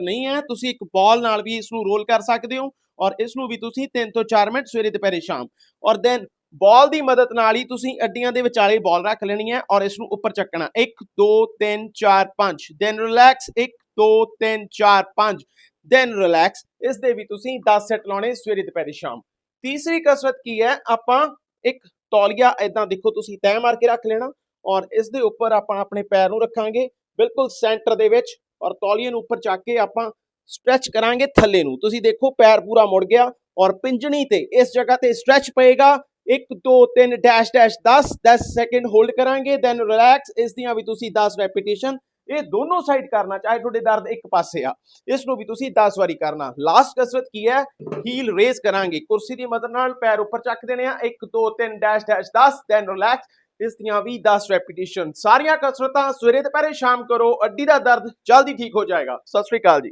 ਨਹੀਂ ਹੈ, ਤੁਸੀਂ ਇੱਕ ਬਾਲ ਨਾਲ ਵੀ ਇਸ ਨੂੰ ਰੋਲ ਕਰ ਸਕਦੇ ਹੋ ਔਰ ਇਸ ਨੂੰ ਵੀ ਤੁਸੀਂ 3 ਤੋਂ 4 ਮਿੰਟ ਸਵੇਰੇ ਦੁਪਹਿਰੇ ਸ਼ਾਮ ਔਰ ਦੈਨ ਬਾਲ ਦੀ ਮਦਦ ਨਾਲ ਹੀ ਤੁਸੀਂ ਅੱਡੀਆਂ ਦੇ ਵਿਚਾਲੇ ਬਾਲ ਰੱਖ ਲੈਣੀ ਹੈ ਔਰ ਇਸ ਨੂੰ ਉੱਪਰ ਚੱਕਣਾ 1 2 3 4 5 ਦੈਨ ਰਿਲੈਕਸ 1 2 3 4 5 ਦੈਨ ਰਿਲੈਕਸ ਇਸ ਦੇ ਵੀ ਤੁਸੀਂ 10 ਸੈਟ ਲਾਉਣੇ ਸਵੇਰੇ ਦੁਪਹਿਰੇ ਸ਼ਾਮ। ਤੀਸਰੀ ਕਸਰਤ ਕੀ ਹੈ? ਆਪਾਂ ਇੱਕ ਤੌਲੀਆ ਇਦਾਂ ਦੇਖੋ ਤੁਸੀਂ ਤੈਅ ਮਾਰ ਕੇ ਰੱਖ ਲੈਣਾ ਔਰ ਇਸ ਦੇ ਉੱਪਰ ਆਪਾਂ ਆਪਣੇ ਪੈਰ ਨੂੰ ਰੱਖਾਂਗੇ, ਬਿਲਕੁਲ ਸੈਂਟਰ ਦੇ ਵਿੱਚ ਔਰ ਤੌਲੀਏ ਨੂੰ ਉੱਪਰ ਚੱਕ ਕੇ ਆਪਾਂ ਸਟ੍ਰੈਚ ਕਰਾਂਗੇ ਥੱਲੇ ਨੂੰ। ਤੁਸੀਂ ਦੇਖੋ ਪੈਰ ਪੂਰਾ ਮੁੜ ਗਿਆ ਔਰ ਪਿੰਜਣੀ ਤੇ ਇਸ ਜਗ੍ਹਾ ਤੇ ਸਟ੍ਰੈਚ ਪਏਗਾ। 1 2 3 ਡੈਸ਼ ਡੈਸ਼ 10 10 ਸੈਕਿੰਡ ਹੋਲਡ ਕਰਾਂਗੇ ਦੈਨ ਰਿਲੈਕਸ ਇਸ ਦੀਆਂ ਵੀ ਤੁਸੀਂ 10 ਰੈਪੀਟੀਸ਼ਨ ਇਹ ਦੋਨੋਂ ਸਾਈਡ ਕਰਨਾ, ਚਾਹੇ ਤੁਹਾਡੇ ਦਰਦ ਇੱਕ ਪਾਸੇ ਆ। ਇਸ ਨੂੰ ਵੀ ਤੁਸੀਂ 10 ਵਾਰੀ ਕਰਨਾ। ਲਾਸਟ ਕਸਰਤ ਕੀ ਹੈ? ਹੀਲ ਰੇਜ਼ ਕਰਾਂਗੇ। ਕੁਰਸੀ ਦੀ ਮਦਦ ਨਾਲ ਪੈਰ ਉੱਪਰ ਚੱਕ ਦੇਣੇ ਆ। 1 2 3 ਡੈਸ਼ ਡੈਸ਼ 10 ਦੈਨ ਰਿਲੈਕਸ ਇਸ ਦੀਆਂ ਵੀ 10 ਰੈਪੀਟੀਸ਼ਨ ਸਾਰੀਆਂ ਕਸਰਤਾਂ ਸਵੇਰੇ ਦੁਪਹਿਰੇ ਸ਼ਾਮ ਕਰੋ, ਅੱਡੀ ਦਾ ਦਰਦ ਜਲਦੀ ਠੀਕ ਹੋ ਜਾਏਗਾ। ਸਤਿ ਸ਼੍ਰੀ ਅਕਾਲ ਜੀ।